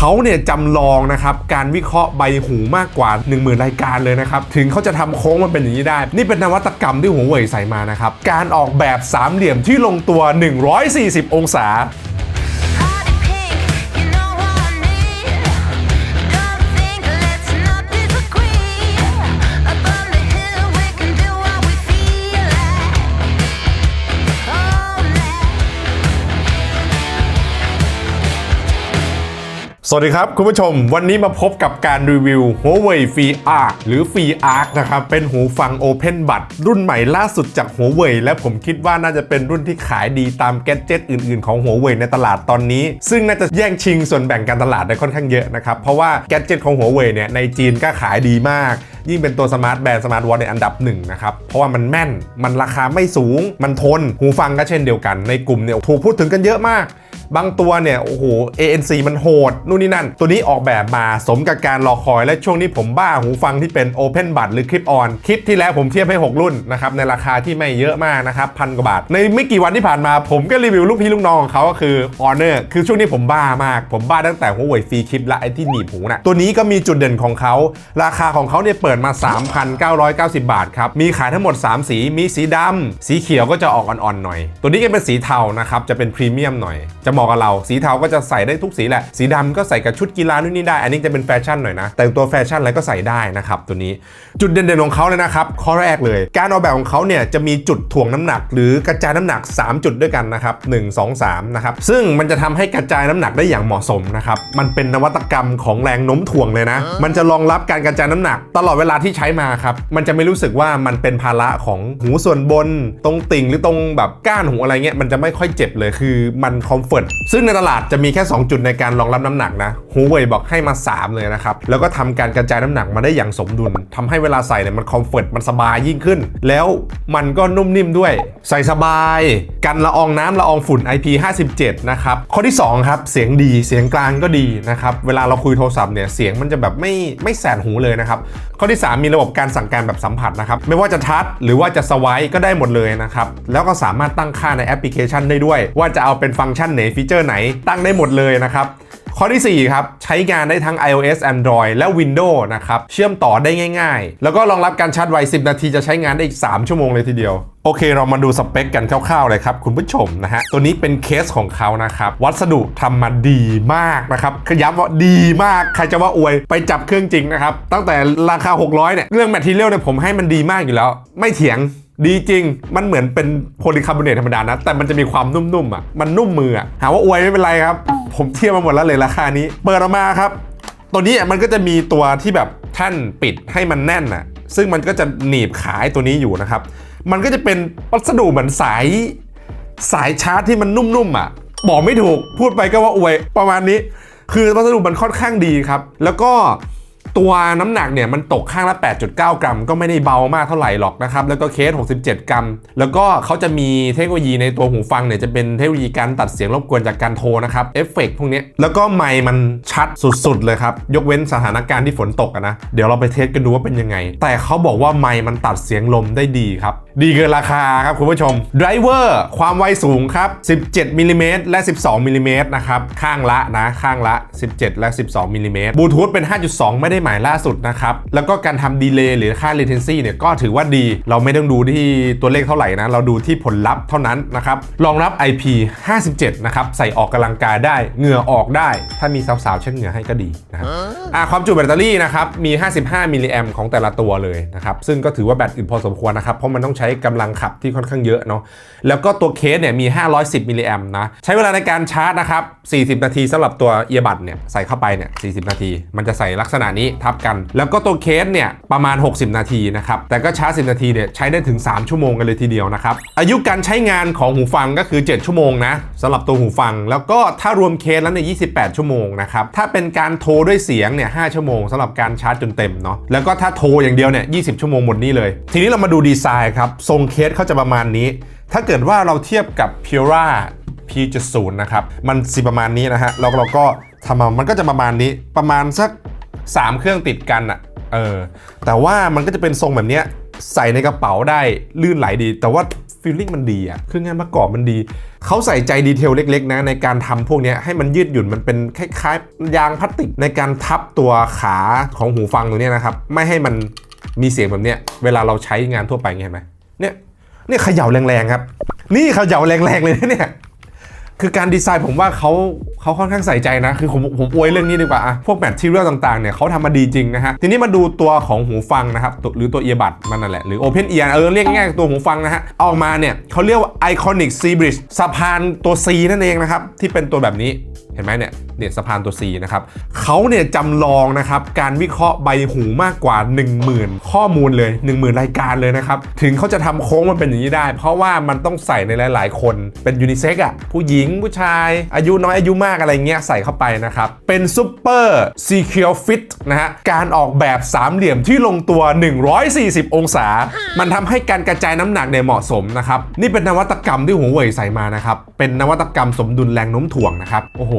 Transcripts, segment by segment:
เขาเนี่ยจำลองนะครับการวิเคราะห์ใบหูมากกว่า 1 0,000 รายการเลยนะครับ ถึงเขาจะทำโค้งมันเป็นอย่างนี้ได้ นี่เป็นนวัตกรรมที่หัวเว่ยใส่มานะครับ การออกแบบสามเหลี่ยมที่ลงตัว 140 องศา สวัสดีครับ คุณผู้ชมวันนี้มาพบกับการรีวิว Huawei Free Arc หรือ Free Arc นะครับ เป็นหูฟัง Open Bud รุ่นใหม่ล่าสุดจาก Huawei และผมคิดว่าน่าจะเป็นรุ่นที่ขายดีตามแกดเจิตอื่นๆของ Huawei ในตลาดตอนนี้ ซึ่งน่าจะแย่งชิงส่วนแบ่งการตลาดได้ค่อนข้างเยอะนะครับ เพราะว่าแกดเจิตของ Huawei เนี่ยในจีนก็ขายดีมากยิ่งเป็นตัวสมาร์ทแบรนด์สมาร์ทวอทในอันดับหนึ่งนะครับ เพราะว่ามันแม่น มันราคาไม่สูง มันทน หูฟังก็เช่นเดียวกัน ในกลุ่มเนี่ยถูกพูดถึงกันเยอะมาก บางตัวเนี่ยโอ้โห ANC มันโหดนู่นนี่นั่น ตัวนี้ออกแบบมาสมกับการรอคอยและช่วงนี้ผมบ้าหูฟังที่เป็น Open Bud หรือ Clip On คลิปที่แล้วผมเทียบให้ 6 รุ่นนะครับในราคาที่ไม่เยอะมากนะครับพันกว่าบาท ในไม่กี่วันที่ผ่านมาผมก็รีวิวลูกพี่ลูกน้องของเขาก็คือ Honor คือช่วงนี้ผมบ้ามาก ผมบ้าตั้งแต่หัวเว่ยฟรีคลิปและไอ้ที่หนีบหูน่ะตัวนี้ก็มีจุดเด่นของเขา ราคาของเขาเนี่ยเปิดมา 3,990 บาทครับมีขายทั้งหมด 3 สีมีสีดำสีเขียวก็จะออกอ่อนๆหน่อย ตัวนี้ก็เป็นสีเทานะครับจะเป็นพรีเมียมหน่อยจะเหมาะกับเรา สีเทาก็จะใส่ได้ทุกสีแหละ สีดำก็ใส่กับชุดกีฬานู่นนี่ได้ อันนี้จะเป็นแฟชั่นหน่อยนะ แต่งตัวแฟชั่นอะไรก็ใส่ได้นะครับตัวนี้ จุดเด่นๆของเขาเลยนะครับ ข้อแรกเลย การออกแบบของเขาเนี่ยจะมีจุดถ่วงน้ำหนัก หรือกระจายน้ำหนัก 3 จุดด้วยกันนะครับ1 2 3นะครับ ซึ่งมันจะทำให้กระจายน้ำหนักได้อย่างเหมาะสมนะครับ มันเป็นนวัตกรรมของแรงโน้มถ่วงเลยนะ มันจะรองรับการกระจายน้ำหนัก ตลอดเวลาที่ใช้มาครับ มันจะไม่รู้สึกว่ามันเป็นภาระของหูส่วนบน ตรงติ่งหรือตรงแบบก้านหูอะไรเงี้ย มันจะไม่ค่อยเจ็บเลย คือมันคอมฟอร์ตซึ่งในตลาดจะมีแค่ 2 จุดในการรองรับน้ำหนักนะหูเว่ยบอกให้มา 3 เลยนะครับ แล้วก็ทำการกระจายน้ำหนักมาได้อย่างสมดุลทำให้เวลาใส่เนี่ยมันคอมฟอร์ตมันสบายยิ่งขึ้น แล้วมันก็นุ่มนิ่มด้วย ใส่สบาย กันละอองน้ำละอองฝุ่น IP57 นะครับข้อที่2ครับเสียงดีเสียงกลางก็ดีนะครับเวลาเราคุยโทรศัพท์เนี่ยเสียงมันจะแบบไม่ไม่แสบหูเลยนะครับข้อที่ 3 มีระบบการสั่งการแบบสัมผัสนะครับ ไม่ว่าจะทัชหรือว่าจะสวายก็ได้หมดเลยนะครับ แล้วก็สามารถตั้งค่าในแอปพลิเคชันได้ด้วย ว่าจะเอาเป็นฟังก์ชันไหนฟีเจอร์ไหนตั้งได้หมดเลยนะครับ ข้อที่ 4 ครับ ใช้งานได้ทั้ง iOS Android และ Windows นะครับ เชื่อมต่อได้ง่ายๆ แล้วก็รองรับการชาร์จไว 10 นาทีจะใช้งานได้อีก 3 ชั่วโมงเลยทีเดียวโอเค เรามาดูสเปคกันคร่าวๆเลยครับคุณผู้ชมนะฮะ ตัวนี้เป็นเคสของเขานะครับ วัสดุทำมาดีมากนะครับขย้ำว่าดีมาก ใครจะว่าอวยไปจับเครื่องจริงนะครับ ตั้งแต่ราคา 600 เนี่ย เรื่องแมทเทียลเนี่ยผมให้มันดีมากอยู่แล้ว ไม่เถียง ดีจริง มันเหมือนเป็นโพลีคาร์บอเนตธรรมดานะ แต่มันจะมีความนุ่มๆอะ มันนุ่มมืออะ หาว่าอวยไม่เป็นไรครับ ผมเทียบมาหมดแล้วเลยราคานี้ เปิดออกมาครับ ตัวนี้มันก็จะมีตัวที่แบบแท่านปิดให้มันแน่นอะ ซึ่งมันก็จะหนีบขายตัวนี้อยู่นะครับ มันก็จะเป็นวัสดุเหมือนสายสายชาร์จที่มันนุ่มๆอะ บอกไม่ถูก พูดไปก็ว่าอวยประมาณนี้ คือวัสดุมันค่อนข้างดีครับ แล้วก็ ตัวน้ำหนักเนี่ยมันตกข้างละ 8.9 กรัม ก็ไม่ได้เบามากเท่าไหร่หรอกนะครับ แล้วก็เคส 67 กรัม แล้วก็เขาจะมีเทคโนโลยีในตัวหูฟังเนี่ยจะเป็นเทคโนโลยีการตัดเสียงรบกวนจากการโทรนะครับเอฟเฟกต์พวกนี้ แล้วก็ไมค์มันชัดสุดๆเลยครับ ยกเว้นสถานการณ์ที่ฝนตกนะ เดี๋ยวเราไปเทสกันดูว่าเป็นยังไง แต่เขาบอกว่าไมค์มันตัดเสียงลมได้ดีครับ ดีเกินราคาครับคุณผู้ชมไดรเวอร์ความไวสูงครับ 17มิลลิเมตรและ 12มิลลิเมตรนะครับ ข้างละนะ ข้างละ 17 และ 12มิลลิเมตรบลูทูธเป็น 5.2 ไม่ได้หมายล่าสุดนะครับ แล้วก็การทำดีเลย์หรือค่า latency เนี่ยก็ถือว่าดี เราไม่ต้องดูที่ตัวเลขเท่าไหร่นะ เราดูที่ผลลัพธ์เท่านั้นนะครับรองรับ IP 57 นะครับ ใส่ออกกำลังกายได้ เหงื่อออกได้ ถ้ามีสาวๆเช็ดเหงื่อให้ก็ดีนะครับความจุแบตเตอรี่นะครับมี 55มิลลิแอมของแต่ละตัวเลยนะครับซึ่งก็ถือว่าแบตอื่นพอสมควรนะครับเพราะมันต้องใช้ช้กำลังขับที่ค่อนข้างเยอะเนาะแล้วก็ตัวเคสเนี่ยมี 510มิลลิแอมนะใช้เวลาในการชาร์จนะครับ40 นาทีสำหรับตัวเอียบัดเนี่ยใส่เข้าไปเนี่ย40 นาที มันจะใส่ลักษณะนี้ทับกัน แล้วก็ตัวเคสเนี่ยประมาณ 60 นาทีนะครับแต่ก็ชาร์จ 10 นาทีเนี่ยใช้ได้ถึง 3 ชั่วโมงกันเลยทีเดียวนะครับอายุการใช้งานของหูฟังก็คือ 7 ชั่วโมงนะสำหรับตัวหูฟัง แล้วก็ถ้ารวมเคสแล้วเนี่ย28 ชั่วโมงนะครับถ้าเป็นการโทรด้วยเสียงเนี่ย5ชั่วโมงสำหรับการชาร์จจนเต็มเนาะแล้วก็ถ้าโทรอย่างเดียวเนี่ย20 ชั่วโมงหมดนี่เลย ทีนี้เรามาดูดีไซน์ครับทรงเคสเขาจะประมาณนี้ ถ้าเกิดว่าเราเทียบกับ Pura P70 นะครับ มันสิประมาณนี้นะฮะ แล้วเราก็ทำมามันก็จะประมาณนี้ ประมาณสัก 3 เครื่องติดกันอะเออ แต่ว่ามันก็จะเป็นทรงแบบเนี้ยใส่ในกระเป๋าได้ลื่นไหลดี แต่ว่าฟีลลิ่งมันดีอะคืองานประกอบมันดี เขาใส่ใจดีเทลเล็กๆนะในการทำพวกนี้ให้มันยืดหยุ่นมันเป็นคล้ายๆ ยางพลาสติกในการทับตัวขาของหูฟังตรงนี้นะครับ ไม่ให้มันมีเสียงแบบเนี้ยเวลาเราใช้งานทั่วไปไงเห็นไหม เนี่ยเนี่ยเขย่าแรงๆครับ นี่เขย่าแรงๆเลยนะเนี่ย คือการดีไซน์ผมว่าเขาเขาค่อนข้างใส่ใจนะ คือผมผมอวยเรื่องนี้ดีกว่าอะพวกแมททีเรียลต่างๆเนี่ยเขาทำมาดีจริงนะฮะ ทีนี้มาดูตัวของหูฟังนะครับ หรือตัวเอียบัดมันนั่นแหละ หรือ Open Ear เออเรียกง่ายๆตัวหูฟังนะฮะ ออกมาเนี่ยเขาเรียกว่า Iconic Sea Bridge สะพานตัว C นั่นเองนะครับ ที่เป็นตัวแบบนี้เห็นไหมเนี่ยเนี่ยสะพานตัว C นะครับเขาเนี่ยจำลองนะครับการวิเคราะห์ใบหูมากกว่า 10,000 ข้อมูลเลย 10,000 รายการเลยนะครับ ถึงเขาจะทำโค้งมันเป็นอย่างนี้ได้ เพราะว่ามันต้องใส่ในหลาย ๆ คนเป็นยูนิเซ็กอะผู้หญิงผู้ชาย อายุน้อยอายุมากอะไรเงี้ยใส่เข้าไปนะครับ เป็นซูเปอร์ซีเคียวฟิตนะฮะ การออกแบบสามเหลี่ยมที่ลงตัว 140 องศา มันทำให้การกระจายน้ำหนักเนี่ยเหมาะสมนะครับ นี่เป็นนวัตกรรมที่หัวเว่ยใส่มานะครับ เป็นนวัตกรรมสมดุลแรงโน้มถ่วงนะครับ โอ้โห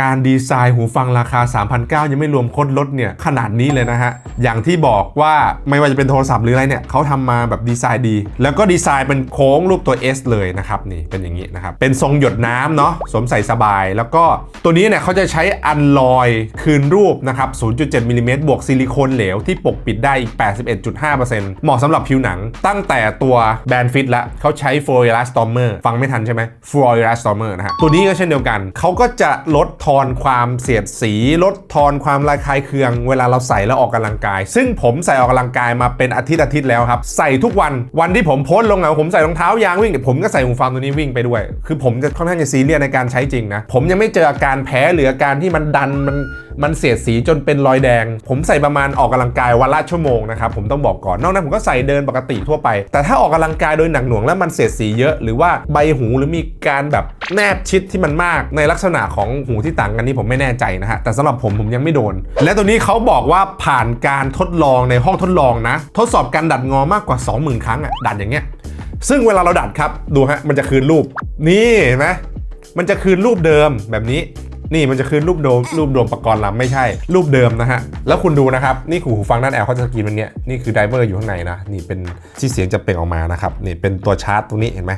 การดีไซน์หูฟังราคา 3,900 ยังไม่รวมคตรลดเนี่ยขนาดนี้เลยนะฮะ อย่างที่บอกว่าไม่ว่าจะเป็นโทรศัพท์หรืออะไรเนี่ยเขาทำมาแบบดีไซน์ดี แล้วก็ดีไซน์เป็นโค้งรูปตัว S เลยนะครับนี่เป็นอย่างนี้นะครับ เป็นทรงหยดน้ำเนาะสวมใส่สบาย แล้วก็ตัวนี้เนี่ยเขาจะใช้อันลอยคืนรูปนะครับ 0.7มิลลิเมตรบวกซิลิโคนเหลวที่ปกปิดได้อีก 81.5%เหมาะสำหรับผิวหนัง ตั้งแต่ตัวแบรนด์ฟิตล้วเขาใช้ f o r e l a s t o m e r ฟังไม่ทันใช่ไหม f o r e l a s t o m e r นะฮะตัวนี้ก็เช่นเดียวกันเขาก็จะลดทอนความเสียดสี ลดทอนความระคายเคือง เวลาเราใส่แล้วออกกำลังกาย ซึ่งผมใส่ออกกำลังกายมาเป็นอาทิตย์อาทิตย์แล้วครับ ใส่ทุกวันวันที่ผมโพสต์ลงอะผมใส่รองเท้ายางวิ่งผมก็ใส่หูฟังตัวนี้วิ่งไปด้วย คือผมจะค่อนข้างจะซีเรียสในการใช้จริงนะผมยังไม่เจออาการแพ้หรืออาการที่มันดันมัน มันเสียดสีจนเป็นรอยแดง ผมใส่ประมาณออกกำลังกายวันละชั่วโมงนะครับผมต้องบอกก่อนนอกนั้นผมก็ใส่เดินปกติทั่วไป แต่ถ้าออกกำลังกายโดยหนักหน่วงแล้วมันเสียดสีเยอะหรือว่าใบหูหรือมีการแบบแนบชิดที่มันมากในลักษณะของหูที่ต่างกันนี่ผมไม่แน่ใจนะฮะแต่สำหรับผมผมยังไม่โดน และตัวนี้เขาบอกว่าผ่านการทดลองในห้องทดลองนะ ทดสอบการดัดงอมากกว่า 20,000 ครั้งอะดัดอย่างเงี้ยซึ่งเวลาเราดัดครับดูฮะมันจะคืนรูป นี่เห็นไหมมันจะคืนรูปเดิมแบบนี้ นี่มันจะคืนรูปโดมรูปโดมประกรณ์ลำไม่ใช่ รูปเดิมนะฮะ แล้วคุณดูนะครับ นี่คือหูฟังด้านแอลเขาจะสกรีนมันเนี้ยนี่คือไดเวอร์อยู่ข้างในนะ นี่เป็นที่เสียงจะเปล่งออกมานะครับ นี่เป็นตัวชาร์จตรงนี้เห็นไหม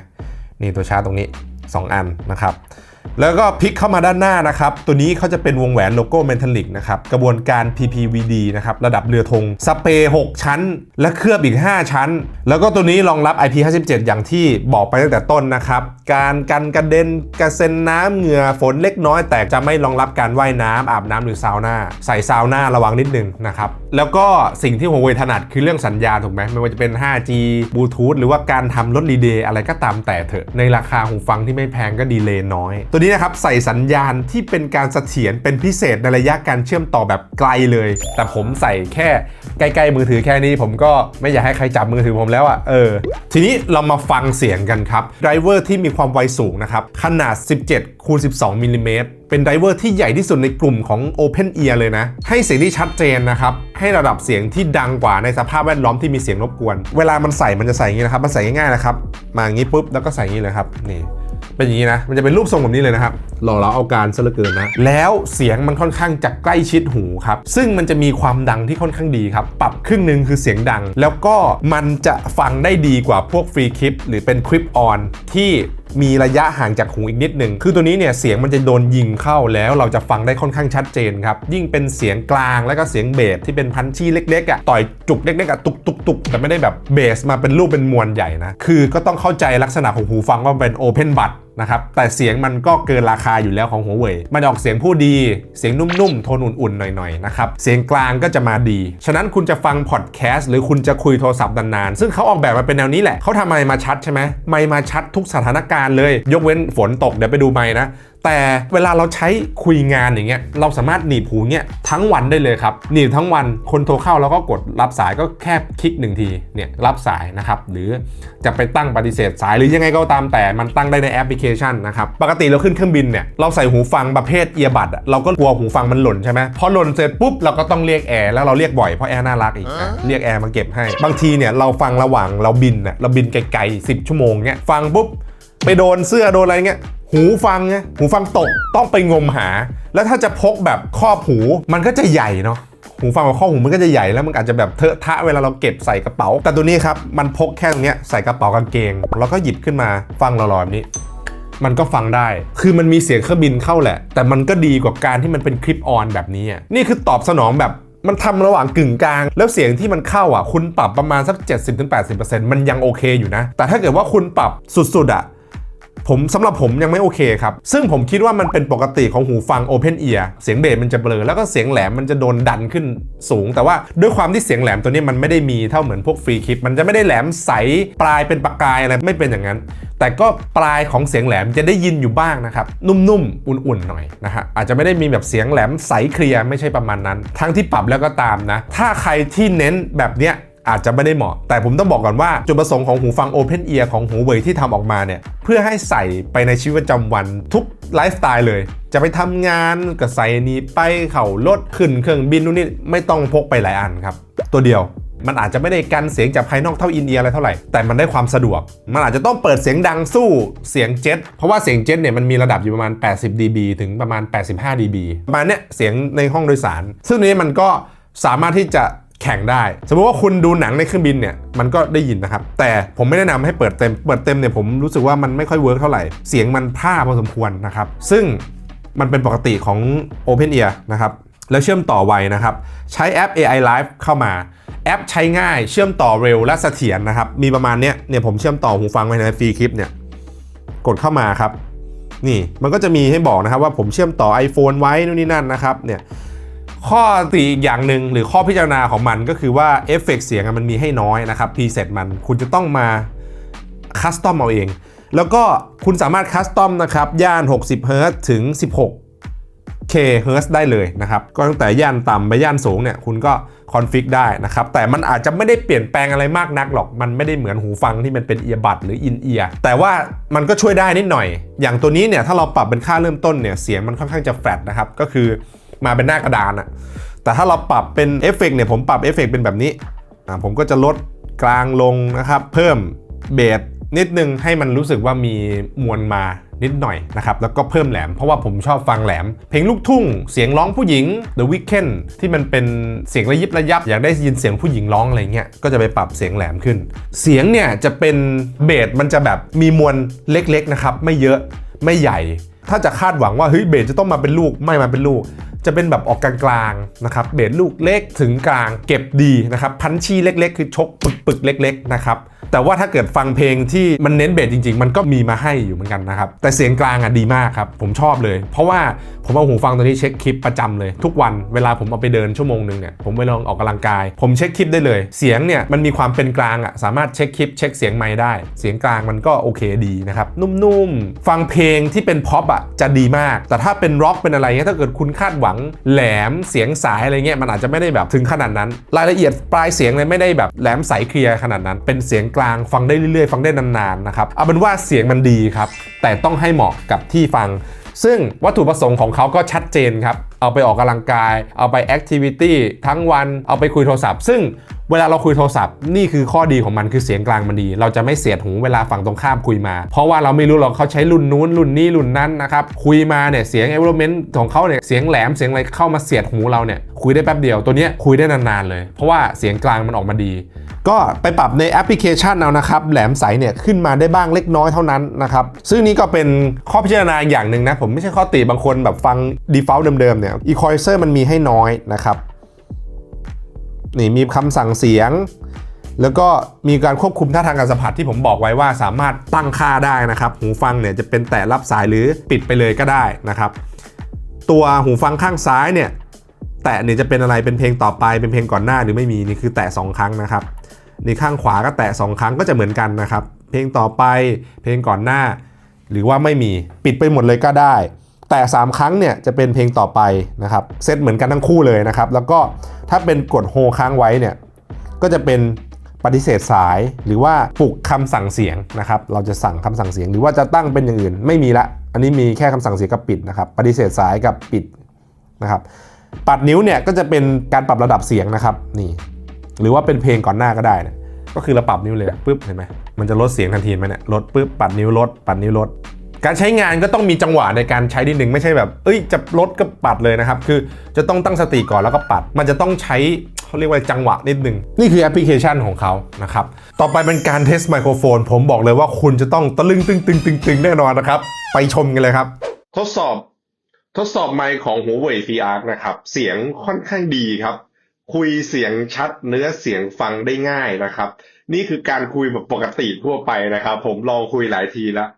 นี่ตัวชาร์จตรงนี้ 2 อันนะครับ แล้วก็พลิกเข้ามาด้านหน้านะครับ ตัวนี้เขาจะเป็นวงแหวนโลโก้เมทัลลิกนะครับ กระบวนการ PPVD นะครับ ระดับเรือธง สเปรย์ 6 ชั้น และเคลือบอีก 5 ชั้น แล้วก็ตัวนี้รองรับ IP57 อย่างที่บอกไปตั้งแต่ต้นนะครับ การกันกระเด็นกระเซ็นน้ำเหงื่อฝนเล็กน้อย แต่จะไม่รองรับการว่ายน้ำอาบน้ำหรือซาวน่า ใส่ซาวน่าระวังนิดนึงนะครับ แล้วก็สิ่งที่หัวเว่ยถนัดคือเรื่องสัญญาณถูกไหมไม่ว่าจะเป็น 5G บลูทูธหรือว่าการทำลดรีเดย์อะไรก็ตามแต่เถอะในราคาหูฟังที่ไม่แพงก็ดีเลย์น้อยตัวนี้นะครับใส่สัญญาณที่เป็นการเสถียรเป็นพิเศษในระยะการเชื่อมต่อแบบไกลเลย แต่ผมใส่แค่ใกล้ๆมือถือแค่นี้ ผมก็ไม่อยากให้ใครจับมือถือผมแล้วอะ่ะเออ ทีนี้เรามาฟังเสียงกันครับไดรเวอร์ที่มีความไวสูงนะครับ ขนาด 17คูณ12มิลลิเมตรเป็นไดรเวอร์ที่ใหญ่ที่สุดในกลุ่มของ Open Ear เลยนะ ให้เสียงที่ชัดเจนนะครับ ให้ระดับเสียงที่ดังกว่าในสภาพแวดล้อมที่มีเสียงรบกวน เวลามันใส่มันจะใส่อย่างนี้นะครับ มันใส่ง่ายๆนะครับ มาอย่างนี้ปุ๊บแล้วก็ใส่อย่างนี้เลยครับ นี่ เป็นอย่างนี้นะ มันจะเป็นรูปทรงแบบนี้เลยนะครับหล่อเราเอาการซะเหลือเกินนะ แล้วเสียงมันค่อนข้างจะใกล้ชิดหูครับ ซึ่งมันจะมีความดังที่ค่อนข้างดีครับ ปรับครึ่งหนึ่งคือเสียงดัง แล้วก็มันจะฟังได้ดีกว่าพวกฟรีคลิป หรือเป็นคลิปออนที่มีระยะห่างจากหูอีกนิดหนึ่ง คือตัวนี้เนี่ยเสียงมันจะโดนยิงเข้าแล้วเราจะฟังได้ค่อนข้างชัดเจนครับ ยิ่งเป็นเสียงกลางแล้วก็เสียงเบสที่เป็นพันชี่เล็กๆอะ ต่อยจุกเล็กๆอะตุกตุกตุกแต่ไม่ได้แบบเบสมาเป็นรูปเป็นมวลใหญ่นะ คือก็ต้องเข้าใจลักษณะของหูฟังว่าเป็นโอเพนบั d นะครับแต่เสียงมันก็เกินราคาอยู่แล้วของหัวเว่ยมันออกเสียงผู้ดี เสียงนุ่มๆ โทนอุ่นๆ หน่อยๆ นะครับ เสียงกลางก็จะมาดี ฉะนั้นคุณจะฟังพอดแคสต์หรือคุณจะคุยโทรศัพท์นานๆ ซึ่งเขาออกแบบมาเป็นแนวนี้แหละเขาทำอะไรมาชัดใช่ไหมไม่มาชัดทุกสถานการณ์เลย ยกเว้นฝนตกเดี๋ยวไปดูไม่นะ แต่เวลาเราใช้คุยงานอย่างเงี้ยเราสามารถหนีบหูเงี้ยทั้งวันได้เลยครับหนีบทั้งวันคนโทรเข้าเราก็กดรับสายก็แค่คลิกหนึ่งทีเนี่ยรับสายนะครับหรือจะไปตั้งปฏิเสธสายหรือยังไงก็ตามแต่มันตั้งได้ในแอปพลิเคชันนะครับปกติเราขึ้นเครื่องบินเนี่ยเราใส่หูฟังประเภทเอียบัดเราก็กลัวหูฟังมันหล่นใช่ไหมพอหล่นเสร็จปุ๊บเราก็ต้องเรียกแอร์แล้วเราเรียกบ่อยเพราะแอร์น่ารักอีกนะเรียกแอร์มาเก็บให้บางทีเนี่ยเราฟังระหว่างเราบินน่ะเราบินไกลๆ10 ชั่วโมงเนี่ยฟังปุ๊บ ไปโดนเสื้อโดนอะไรเงี้ยหูฟังเนี่ยหูฟังตกต้องไปงมหา แล้วถ้าจะพกแบบครอบหูมันก็จะใหญ่เนาะหูฟังกับข้อหูมันก็จะใหญ่แล้วมันอาจจะแบบเทอะทะเวลาเราเก็บใส่กระเป๋า แต่ตัวนี้ครับมันพกแค่ตรงเนี้ยใส่กระเป๋ากางเกง แล้วก็หยิบขึ้นมาฟังลอยๆแบบนี้ มันก็ฟังได้ คือมันมีเสียงเครื่องบินเข้าแหละ แต่มันก็ดีกว่าการที่มันเป็นคลิปออนแบบนี้นี่คือตอบสนองแบบมันทำระหว่างกึ่งกลาง แล้วเสียงที่มันเข้าอะ คุณปรับประมาณสัก 70-80%มันยังโอเคอยู่นะ แต่ถ้าเกิดว่าคุณปรับสุดๆอะ ผมสำหรับผมยังไม่โอเคครับ ซึ่งผมคิดว่ามันเป็นปกติของหูฟัง Open Ear เสียงเบสมันจะเบลอ แล้วก็เสียงแหลมมันจะโดนดันขึ้นสูง แต่ว่าด้วยความที่เสียงแหลมตัวนี้มันไม่ได้มีเท่าเหมือนพวกฟรีคลิป มันจะไม่ได้แหลมใสปลายเป็นประกายอะไรไม่เป็นอย่างนั้น แต่ก็ปลายของเสียงแหลมจะได้ยินอยู่บ้างนะครับนุ่มๆอุ่นๆหน่อยนะฮะอาจจะไม่ได้มีแบบเสียงแหลมใสเคลียร์ไม่ใช่ประมาณนั้น ทั้งที่ปรับแล้วก็ตามนะ ถ้าใครที่เน้นแบบเนี้ย อาจจะไม่ได้เหมาะ แต่ผมต้องบอกก่อนว่า จุดประสงค์ของหูฟัง Open Ear ของหูเว่ยที่ทำออกมาเนี่ย เพื่อให้ใส่ไปในชีวิตประจำวันทุกไลฟ์สไตล์เลย จะไปทำงานก็ใส่นี้ไปเข่ารถขึ้นเครื่องบินนู่นนี่ไม่ต้องพกไปหลายอันครับ ตัวเดียวมันอาจจะไม่ได้กันเสียงจากภายนอกเท่าอินเอียร์อะไรเท่าไหร่ แต่มันได้ความสะดวก มันอาจจะต้องเปิดเสียงดังสู้เสียงเจ็ต เพราะว่าเสียงเจ็ตเนี่ยมันมีระดับอยู่ประมาณ 80 dB ถึงประมาณ 85 dB ประมาณเนี้ยเสียงในห้องโดยสาร ซึ่งนี้มันก็สามารถที่จะ แข่งได้ สมมติว่าคุณดูหนังในเครื่องบินเนี่ยมันก็ได้ยินนะครับ แต่ผมไม่แนะนำให้เปิดเต็ม เปิดเต็มเนี่ยผมรู้สึกว่ามันไม่ค่อยเวิร์กเท่าไหร่ เสียงมันพร่าพอสมควรนะครับ ซึ่งมันเป็นปกติของ Open Ear นะครับ แล้วเชื่อมต่อไวนะครับ ใช้แอป AI Live เข้ามา แอปใช้ง่าย เชื่อมต่อเร็วและเสถียรนะครับ มีประมาณเนี้ย เนี่ยผมเชื่อมต่อหูฟังไว้ในฟรีคลิปเนี่ย กดเข้ามาครับ นี่ มันก็จะมีให้บอกนะครับว่าผมเชื่อมต่อ iPhone ไว้นู่นนี่นั่นนะครับ เนี่ย ข้อตีอีกอย่างหนึ่งหรือข้อพิจารณาของมันก็คือว่าเอฟเฟกเสียงมันมีให้น้อยนะครับพรีเซตมันคุณจะต้องมาคัสตอมเอาเอง แล้วก็คุณสามารถคัสตอมนะครับ ย่าน 60เฮิรตถึง 16 K เฮิรตได้เลยนะครับ ก็ตั้งแต่ย่านต่ำไปย่านสูงเนี่ย คุณก็คอนฟิกได้นะครับ แต่มันอาจจะไม่ได้เปลี่ยนแปลงอะไรมากนักหรอก มันไม่ได้เหมือนหูฟังที่มันเป็นเอียบัดหรืออินเอียแต่ว่ามันก็ช่วยได้นิดหน่อย อย่างตัวนี้เนี่ยถ้าเราปรับเป็นค่าเริ่มต้นเนี่ยเสียงมันค่อนข้างจะแฟลตนะครับก็คือ มาเป็นหน้ากระดานอะแต่ถ้าเราปรับเป็นเอฟเฟกต์เนี่ยผมปรับเอฟเฟกต์เป็นแบบนี้อ่าผมก็จะลดกลางลงนะครับ เพิ่มเบสนิดนึงให้มันรู้สึกว่ามีมวลมานิดหน่อยนะครับ แล้วก็เพิ่มแหลม เพราะว่าผมชอบฟังแหลม เพลงลูกทุ่ง เสียงร้องผู้หญิง The Weeknd ที่มันเป็นเสียงระยิบระยับ อยากได้ยินเสียงผู้หญิงร้องอะไรเงี้ย ก็จะไปปรับเสียงแหลมขึ้น เสียงเนี่ยจะเป็นเบสมันจะแบบมีมวลเล็กๆนะครับ ไม่เยอะไม่ใหญ่ ถ้าจะคาดหวังว่าเฮ้ยเบสจะต้องมาเป็นลูกไม่มาเป็นลูก จะเป็นแบบออกกลางๆนะครับเบสลูกเล็กถึงกลางเก็บดีนะครับพันชีเล็ก ๆ คือชกปึกๆเล็ก ๆ นะครับ แต่ว่าถ้าเกิดฟังเพลงที่มันเน้นเบสจริง ๆ มันก็มีมาให้อยู่เหมือนกันนะครับ แต่เสียงกลางอะดีมากครับ ผมชอบเลย เพราะว่าผมเอาหูฟังตัวนี้เช็คคลิปประจำเลย ทุกวันเวลาผมเอาไปเดินชั่วโมงหนึ่งเนี่ยผมไปลองออกกำลังกาย ผมเช็คคลิปได้เลย เสียงเนี่ยมันมีความเป็นกลางอะสามารถเช็คคลิปเช็คเสียงไมค์ได้ เสียงกลางมันก็โอเคดีนะครับนุ่มๆฟังเพลงที่เป็นพ็อปอะจะดีมาก แต่ถ้าเป็นร็อกเป็นอะไรเงี้ยถ้าเกิดคุณคาดหวังแหลมเสียงสายอะไรเงี้ยมันอาจจะไม่ได้แบบถึงขนาดนั้น รายละเอียดปลายเสียงเลยไม่ได้แบบแหลมใสเคลียร์ขนาดนั้นเป็นเสียงกลางฟังได้เรื่อยๆ ฟังได้นานๆนะครับเอาเป็นว่าเสียงมันดีครับ แต่ต้องให้เหมาะกับที่ฟัง ซึ่งวัตถุประสงค์ของเขาก็ชัดเจนครับ เอาไปออกกำลังกาย เอาไปแอคทิวิตี้ทั้งวันเอาไปคุยโทรศัพท์ ซึ่งเวลาเราคุยโทรศัพท์นี่คือข้อดีของมันคือเสียงกลางมันดี เราจะไม่เสียดหูเวลาฝั่งตรงข้ามคุยมา เพราะว่าเราไม่รู้หรอกเขาใช้รุ่นนู้นรุ่นนี้รุ่นนั้นนะครับคุยมาเนี่ยเสียง e n v i r o n m e n t ของเขาเนี่ยเสียงแหลมเสียงอะไรเข้ามาเสียดหูเราเนี่ยคุยได้แป๊บเดียวตัวเนี้ยคุยได้นานๆเลย เพราะว่าเสียงกลางมันออกมาดี ก็ไปปรับในแอปพลิเคชันเอานะครับแหลมใสเนี่ยขึ้นมาได้บ้างเล็กน้อยเท่านั้นนะครับซึ่งนี่ก็เป็นข้อพิจารณาอย่างหนึ่งนะผมไม่ใช่ข้อติบางคนแบบฟัง default เดิมๆเนี่ย equalizer มันมีให้น้อยนะครับ นี่มีคำสั่งเสียง แล้วก็มีการควบคุมท่าทางการสัมผัสที่ผมบอกไว้ว่าสามารถตั้งค่าได้นะครับ หูฟังเนี่ยจะเป็นแต่รับสายหรือปิดไปเลยก็ได้นะครับ ตัวหูฟังข้างซ้ายเนี่ยแตะเนี่ยจะเป็นอะไรเป็นเพลงต่อไปเป็นเพลงก่อนหน้าหรือไม่มีนี่คือแตะสองครั้งนะครับนี่ข้างขวาก็แตะสองครั้งก็จะเหมือนกันนะครับ เพลงต่อไปเพลงก่อนหน้า หรือว่าไม่มีปิดไปหมดเลยก็ได้ แต่ 3 ครั้งเนี่ยจะเป็นเพลงต่อไปนะครับเซตเหมือนกันทั้งคู่เลยนะครับ แล้วก็ถ้าเป็นกดโฮค้างไว้เนี่ยก็จะเป็นปฏิเสธสายหรือว่าปลุกคำสั่งเสียงนะครับ เราจะสั่งคำสั่งเสียง หรือว่าจะตั้งเป็นอย่างอื่นไม่มีละ อันนี้มีแค่คำสั่งเสียงกับปิดนะครับ ปฏิเสธสายกับปิดนะครับ ปัดนิ้วเนี่ยก็จะเป็นการปรับระดับเสียงนะครับนี่ หรือว่าเป็นเพลงก่อนหน้าก็ได้นะก็คือเราปรับนิ้วเลยปุ๊บเห็นไหมมันจะลดเสียงทันทีไหมเนี่ยลดปุ๊บปัดนิ้วลดปัดนิ้วลด การใช้งานก็ต้องมีจังหวะในการใช้นิดหนึ่งไม่ใช่แบบ เอ้ยจะลดก็ปัดเลยนะครับ คือจะต้องตั้งสติก่อนแล้วก็ปัด มันจะต้องใช้เขาเรียกว่าจังหวะนิดหนึ่งนี่คือแอปพลิเคชันของเขานะครับ ต่อไปเป็นการเทสไมโครโฟน ผมบอกเลยว่าคุณจะต้องตะลึงตึงตึงตึงตึงแน่นอนนะครับ ไปชมกันเลยครับ ทดสอบ ทดสอบไมค์ของ Huawei FreeArc นะครับ เสียงค่อนข้างดีครับ คุยเสียงชัดเนื้อเสียงฟังได้ง่ายนะครับ นี่คือการคุยแบบปกติทั่วไปนะครับ ผมลองคุยหลายทีแล้ว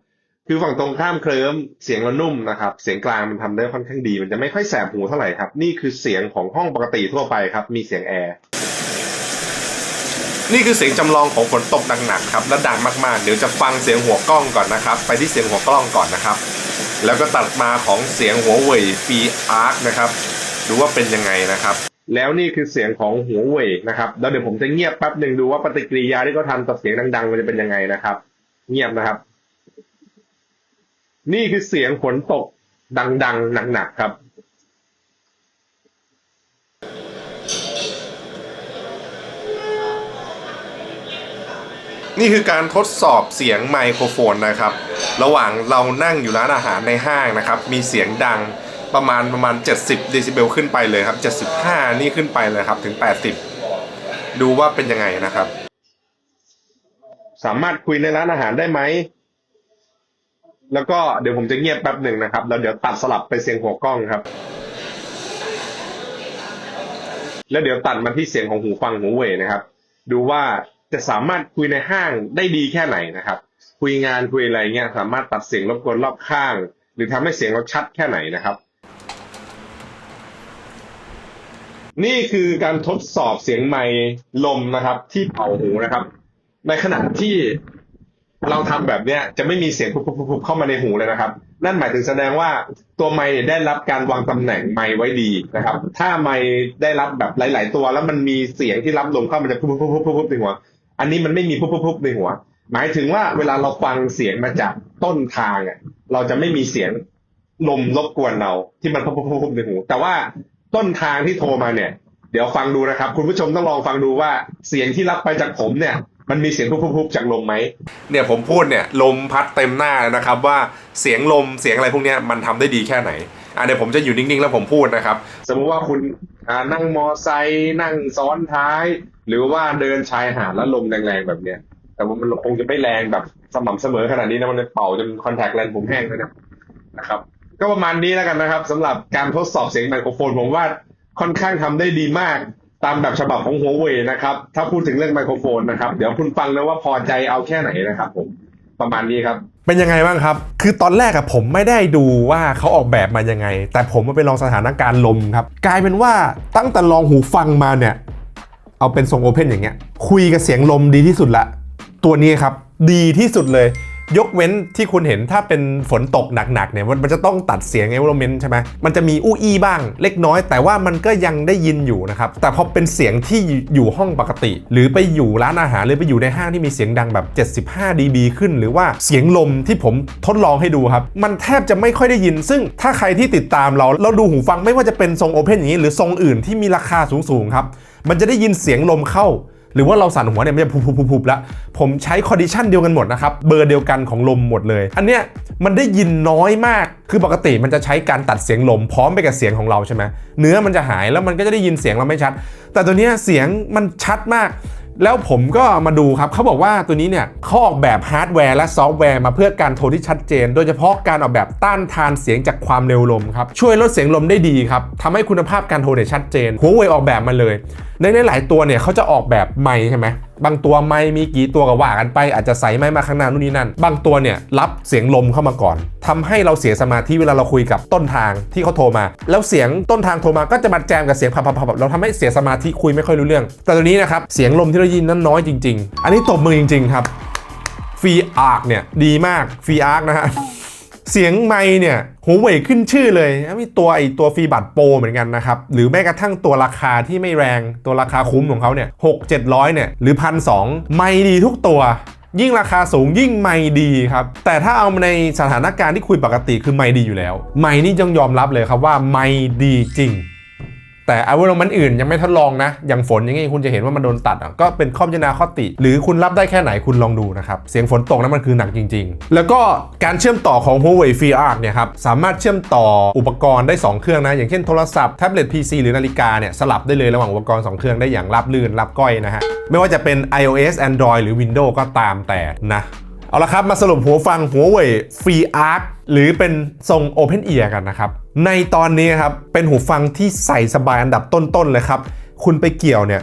คือฝั่งตรงข้ามเคลิ้มเสียงมันนุ่มนะครับ เสียงกลางมันทำได้ค่อนข้างดี มันจะไม่ค่อยแสบหูเท่าไหร่ครับ นี่คือเสียงของห้องปกติทั่วไปครับ มีเสียงแอร์นี่คือเสียงจำลองของฝนตกหนักๆครับและดังมากๆ เดี๋ยวจะฟังเสียงหัวกล้องก่อนนะครับ ไปที่เสียงหัวกล้องก่อนนะครับ แล้วก็ตัดมาของเสียงหัวเว่ยฟีอาร์คนะครับดูว่าเป็นยังไงนะครับ แล้วนี่คือเสียงของหัวเว่ยนะครับแล้วเดี๋ยวผมจะเงียบแป๊บหนึ่งดูว่าปฏิกิริยาที่เขาทำต่อเสียงดังๆ มันจะเป็นยังไงนะครับ เงียบนะครับ นี่คือเสียงฝนตกดังๆ หนักๆ ครับ นี่คือการทดสอบเสียงไมโครโฟนนะครับ ระหว่างเรานั่งอยู่ร้านอาหารในห้างนะครับ มีเสียงดังประมาณประมาณ 70 เดซิเบลขึ้นไปเลยครับ 75 นี่ขึ้นไปเลยครับ ถึง 80 ดูว่าเป็นยังไงนะครับ สามารถคุยในร้านอาหารได้ไหม แล้วก็เดี๋ยวผมจะเงียบแป๊บหนึ่งนะครับ แล้วเดี๋ยวตัดสลับไปเสียงหัวกล้องครับ แล้วเดี๋ยวตัดมาที่เสียงของหูฟังหูเว่ยนะครับ ดูว่าจะสามารถคุยในห้างได้ดีแค่ไหนนะครับ คุยงานคุยอะไรเงี้ยสามารถตัดเสียงรบกวนรอบข้าง หรือทำให้เสียงเราชัดแค่ไหนนะครับ นี่คือการทดสอบเสียงไมค์ลมนะครับ ที่เป่าหูนะครับ ในขณะที่ เราทำแบบเนี้ยจะไม่มีเสียงพุบๆๆเข้ามาในหูเลยนะครับ นั่นหมายถึงแสดงว่าตัวไมค์เนี่ได้รับการวางตำแหน่งไมค์ไว้ดีนะครับ ถ้าไมค์ได้รับแบบหลาย ๆ ตัว แล้วมันมีเสียงที่รับลมเข้ามันจะพุบๆๆๆในหัว อันนี้มันไม่มีพุบๆๆในหัว หมายถึงว่าเวลาเราฟังเสียงมาจากต้นทางอะเราจะไม่มีเสียงลมรบกวนเราที่มันพุบๆๆในหู แต่ว่าต้นทางที่โทรมาเนี่ย เดี๋ยวฟังดูนะครับ คุณผู้ชมต้องลองฟังดูว่าเสียงที่รับไปจากผมเนี่ย มันมีเสียงพุบๆๆจากลมไหมเนี่ยผมพูดเนี่ยลมพัดเต็มหน้าเลยนะครับว่าเสียงลมเสียงอะไรพวกเนี้ยมันทำได้ดีแค่ไหนอะเดี๋ยวผมจะอยู่นิ่งๆ แล้วผมพูดนะครับ สมมุติว่าคุณอ่านั่งมอไซค์นั่งซ้อนท้าย หรือว่าเดินชายหาดแล้วลมแรงๆแบบเนี้ยแต่ว่ามันคงจะไม่แรงแบบสม่ำเสมอขนาดนี้นะมันจะเป่าจนคอนแทคเลนส์ผมแห้งเลยนะนะครับก็ประมาณนี้แล้วกันนะครับสำหรับการทดสอบเสียงไมโครโฟนผมว่าค่อนข้างทำได้ดีมาก ตามแบบฉบับของหัวเว่ยนะครับ ถ้าพูดถึงเรื่องไมโครโฟนนะครับ เดี๋ยวคุณฟังนะว่าพอใจเอาแค่ไหนนะครับผมประมาณนี้ครับ เป็นยังไงบ้างครับ คือตอนแรกอะผมไม่ได้ดูว่าเขาออกแบบมายังไง แต่ผมมาไปลองสถานการณ์ลมครับ กลายเป็นว่าตั้งแต่ลองหูฟังมาเนี่ย เอาเป็นทรงโอเพนอย่างเงี้ย คุยกับเสียงลมดีที่สุดละ ตัวนี้ครับ ดีที่สุดเลย ยกเว้นที่คุณเห็นถ้าเป็นฝนตกหนักๆเนี่ยมันจะต้องตัดเสียงเอเวอร์เมนใช่ไหมมันจะมีอู้อี้บ้างเล็กน้อย แต่ว่ามันก็ยังได้ยินอยู่นะครับแต่พอเป็นเสียงที่อยู่ห้องปกติ หรือไปอยู่ร้านอาหารหรือไปอยู่ในห้างที่มีเสียงดังแบบ 75 dB ขึ้น หรือว่าเสียงลมที่ผมทดลองให้ดูครับ มันแทบจะไม่ค่อยได้ยิน ซึ่งถ้าใครที่ติดตามเราเราดูหูฟังไม่ว่าจะเป็นทรงโอเพนอย่างนี้ หรือทรงอื่นที่มีราคาสูงๆครับมันจะได้ยินเสียงลมเข้า หรือว่าเราสั่นหัวเนี่ยมันจะพุบๆๆแล้วผมใช้คอนดิชันเดียวกันหมดนะครับ เบอร์เดียวกันของลมหมดเลย อันเนี้ยมันได้ยินน้อยมาก คือปกติมันจะใช้การตัดเสียงลมพร้อมไปกับเสียงของเราใช่ไหมเนื้อมันจะหายแล้วมันก็จะได้ยินเสียงเราไม่ชัด แต่ตัวเนี้ยเสียงมันชัดมากแล้วผมก็มาดูครับเขาบอกว่าตัวนี้เนี่ยเขาออกแบบฮาร์ดแวร์และซอฟต์แวร์มาเพื่อการโทรที่ชัดเจน โดยเฉพาะการออกแบบต้านทานเสียงจากความเร็วลมครับ ช่วยลดเสียงลมได้ดีครับทำให้คุณภาพการโทรเนี่ยชัดเจนหัวเว่ยออกแบบมาเลย ในหลายตัวเนี่ยเขาจะออกแบบไมค์ใช่ไหมบางตัวไมค์มีกี่ตัวก็ว่ากันไปอาจจะใส่ไมค์มาข้างหน้านู่นนี่นั่น บางตัวเนี่ยรับเสียงลมเข้ามาก่อนทำให้เราเสียสมาธิเวลาเราคุยกับต้นทางที่เขาโทรมา แล้วเสียงต้นทางโทรมาก็จะมาแจมกับเสียงพับๆๆเราทำให้เสียสมาธิคุยไม่ค่อยรู้เรื่อง แต่ตัวนี้นะครับเสียงลมที่เรายินนั้นน้อยจริง ๆ อันนี้ตบมือจริง ๆ ครับฟีอาร์คเนี่ยดีมากฟีอาร์คนะฮะเสียงไมค์เนี่ยหูเว่ยขึ้นชื่อเลยมีตัวไอตัวฟีบัตโปรเหมือนกันนะครับ หรือแม้กระทั่งตัวราคาที่ไม่แรงตัวราคาคุ้มของเขาเนี่ยหกเจ็ดร้อยเนี่ยหรือพันสองไมค์ดีทุกตัว ยิ่งราคาสูงยิ่งไม่ดีครับ แต่ถ้าเอาในสถานการณ์ที่คุยปกติคือไม่ดีอยู่แล้ว ไม่นี่ยังยอมรับเลยครับว่าไม่ดีจริง แต่อวัยวะมันอื่นยังไม่ทดลองนะ อย่างฝนอย่างงี้คุณจะเห็นว่ามันโดนตัดอะก็เป็นข้อพิจารณาข้อติ หรือคุณรับได้แค่ไหนคุณลองดูนะครับเสียงฝนตกนั้นมันคือหนักจริง ๆ แล้วก็การเชื่อมต่อของ Huawei VR เนี่ยครับสามารถเชื่อมต่ออุปกรณ์ได้ 2 เครื่องนะ อย่างเช่นโทรศัพท์แท็บเล็ต PC หรือนาฬิกาเนี่ยสลับได้เลยระหว่างอุปกรณ์ 2 เครื่องได้อย่างราบลื่นรับก้อยนะฮะไม่ว่าจะเป็น iOS Android หรือ Windows ก็ตามแต่นะ เอาละครับ มาสรุปหัวฟังหัวเว่ย Free Arc หรือเป็นทรง Open Ear กันนะครับ ในตอนนี้ครับ เป็นหูฟังที่ใส่สบายอันดับต้น ๆ เลยครับ คุณไปเกี่ยวเนี่ย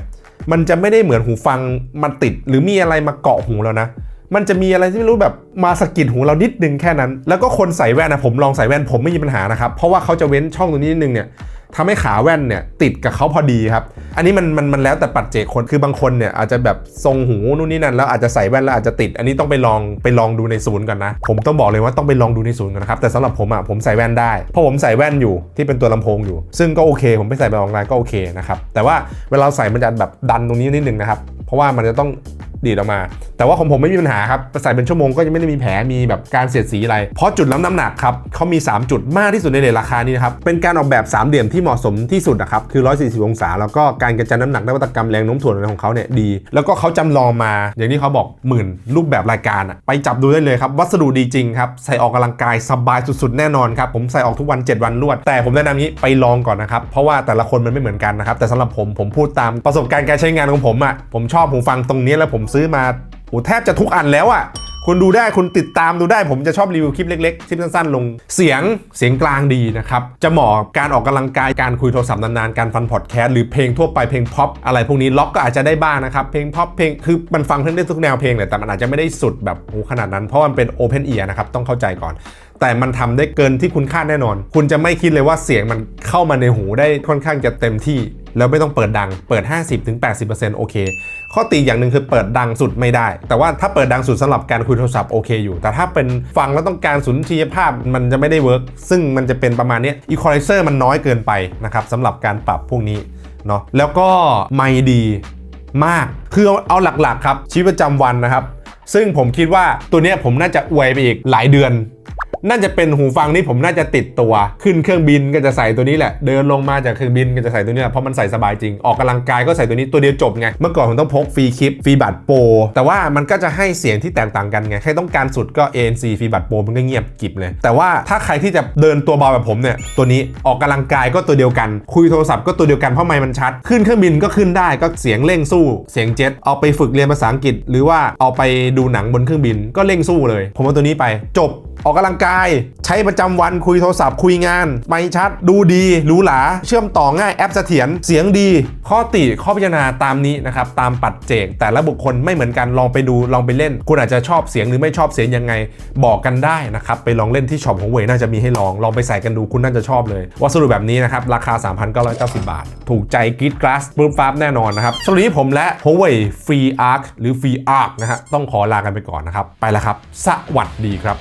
มันจะไม่ได้เหมือนหูฟังมันติด หรือมีอะไรมาเกาะหูแล้วนะ มันจะมีอะไรที่ไม่รู้แบบมาสกิดหูเรานิดนึงแค่นั้น แล้วก็คนใส่แว่นนะผมลองใส่แว่นผมไม่มีปัญหานะครับเพราะว่าเขาจะเว้นช่องตรงนี้นิดนึงเนี่ย ทำให้ขาแว่นเนี่ยติดกับเขาพอดีครับ อันนี้มันมันมันแล้วแต่ปัจเจกคน คือบางคนเนี่ยอาจจะแบบทรงหูนู่นนี่นั่นแล้วอาจจะใส่แว่นแล้วอาจจะติด อันนี้ต้องไปลองไปลองดูในศูนย์ก่อนนะ ผมต้องบอกเลยว่าต้องไปลองดูในศูนย์ก่อนนะครับ แต่สำหรับผมอะผมใส่แว่นได้ เพราะผมใส่แว่นอยู่ที่เป็นตัวลำโพงอยู่ ซึ่งก็โอเค ผมไปใส่ไปออนไลน์ก็โอเคนะครับ แต่ว่าเวลาใส่มันจะแบบดันตรงนี้นิดนึงนะครับ เพราะว่ามันจะต้อง ดีดออกมา แต่ว่าของผมไม่มีปัญหาครับใส่เป็นชั่วโมงก็ยังไม่ได้มีแผลมีแบบการเสียดสีอะไร เพราะจุดรับน้ำหนักครับเขามี 3 จุดมากที่สุดในเลทราคานี้นะครับ เป็นการออกแบบสามเหลี่ยมที่เหมาะสมที่สุดนะครับ คือ 140 องศา แล้วก็การกระจายน้ำหนักนวัตกรรมแรงโน้มถ่วงอะไรของเขาเนี่ยดี แล้วก็เขาจำลองมา อย่างที่เขาบอกหมื่นรูปแบบรายการอะไปจับดูได้เลยครับ วัสดุดีจริงครับ ใส่ออกกำลังกายสบายสุดๆ แน่นอนครับ ผมใส่ออกทุกวัน 7 วันรวด แต่ผมแนะนำนี้ไปลองก่อนนะครับ เพราะว่าแต่ละคนมันไม่เหมือนกันนะครับ แต่สำหรับผมผมพูดตามประสบการณ์การใช้งานของผมอะผมชอบหูฟังตรงนี้แล้วผมซื้อมาโอ้แทบจะทุกอันแล้วอะ่ะคุณดูได้คุณติดตามดูได้ผมจะชอบรีวิวคลิปเล็กๆคลิปสั้นๆ ลงเสียงเสียงกลางดีนะครับ จะเหมาะการออกกำลังกายการคุยโทรศัพท์นานๆ การฟังพอดแคสต์หรือเพลงทั่วไปเพลงพ็อปอะไรพวกนี้ล็อกก็อาจจะได้บ้างนะครับ เพลงพ็อปเพลงคือมันฟังได้ทุกแนวเพลงเลยแต่มันอาจจะไม่ได้สุดแบบโอ้ขนาดนั้นเพราะมันเป็นโอเพนเอียร์นะครับต้องเข้าใจก่อน แต่มันทำได้เกินที่คุณคาดแน่นอน คุณจะไม่คิดเลยว่าเสียงมันเข้ามาในหูได้ค่อนข้างจะเต็มที่ แล้วไม่ต้องเปิดดังเปิด 50-80%โอเค ข้อตีอย่างหนึ่งคือเปิดดังสุดไม่ได้ แต่ว่าถ้าเปิดดังสุดสำหรับการคุยโทรศัพท์โอเคอยู่ แต่ถ้าเป็นฟังแล้วต้องการสุนทรียภาพมันจะไม่ได้เวิร์กซึ่งมันจะเป็นประมาณนี้อีควอไลเซอร์มันน้อยเกินไปนะครับสำหรับการปรับพวกนี้เนาะแล้วก็ไม่ดีมากคือเอาหลักๆครับชีวิตประจำวันนะครับ ซึ่งผมคิดว่าตัวนี้ผมน่าจะอวยไปอีกหลายเดือน น่าจะเป็นหูฟังที่ผมน่าจะติดตัว ขึ้นเครื่องบินก็จะใส่ตัวนี้แหละ เดินลงมาจากเครื่องบินก็จะใส่ตัวนี้แหละเพราะมันใส่สบายจริง ออกกำลังกายก็ใส่ตัวนี้ตัวเดียวจบไง เมื่อก่อนผมต้องพกฟรีคลิปฟรีบัตรโปรแต่ว่ามันก็จะให้เสียงที่แตกต่างกันไง ใครต้องการสุดก็ ANC ฟรีบัตรโปรมันก็เงียบกิบเลย แต่ว่าถ้าใครที่จะเดินตัวเบาแบบผมเนี่ยตัวนี้ออกกำลังกายก็ตัวเดียวกัน คุยโทรศัพท์ก็ตัวเดียวกันเพราะไมค์มันชัด ขึ้นเครื่องบินก็ขึ้นได้ก็เสียงเร่งสู้เสียงเจ็ตเอาไปฝึกเรียนภาษาอังกฤษ หรือว่าเอาไปดูหนังบนเครื่องบินก็เร่งสู้เลย ผมเอาตัวนี้ไปจบออกกำลังกายใช้ประจำวันคุยโทรศัพท์คุยงาน ไม่ชัด ดูดีหรูหราเชื่อมต่อง่ายแอปเสถียรเสียงดี ข้อติข้อพิจารณาตามนี้นะครับตามปัจเจก แต่ละบุคคลไม่เหมือนกันลองไปดูลองไปเล่น คุณอาจจะชอบเสียงหรือไม่ชอบเสียงยังไง บอกกันได้นะครับไปลองเล่นที่ช็อปของเวยน่าจะมีให้ลองลองไปใส่กันดูคุณน่าจะชอบเลย วัสดุแบบนี้นะครับราคา 3,990 บาท ถูกใจกรีดกราสปุ๊บฟ้าบแน่นอนนะครับสำหรับวันนี้ผมและ Huawei Free Arc หรือ Free Arc นะฮะต้องขอลากันไปก่อนนะครับไปแล้วครับ สวัสดีครับ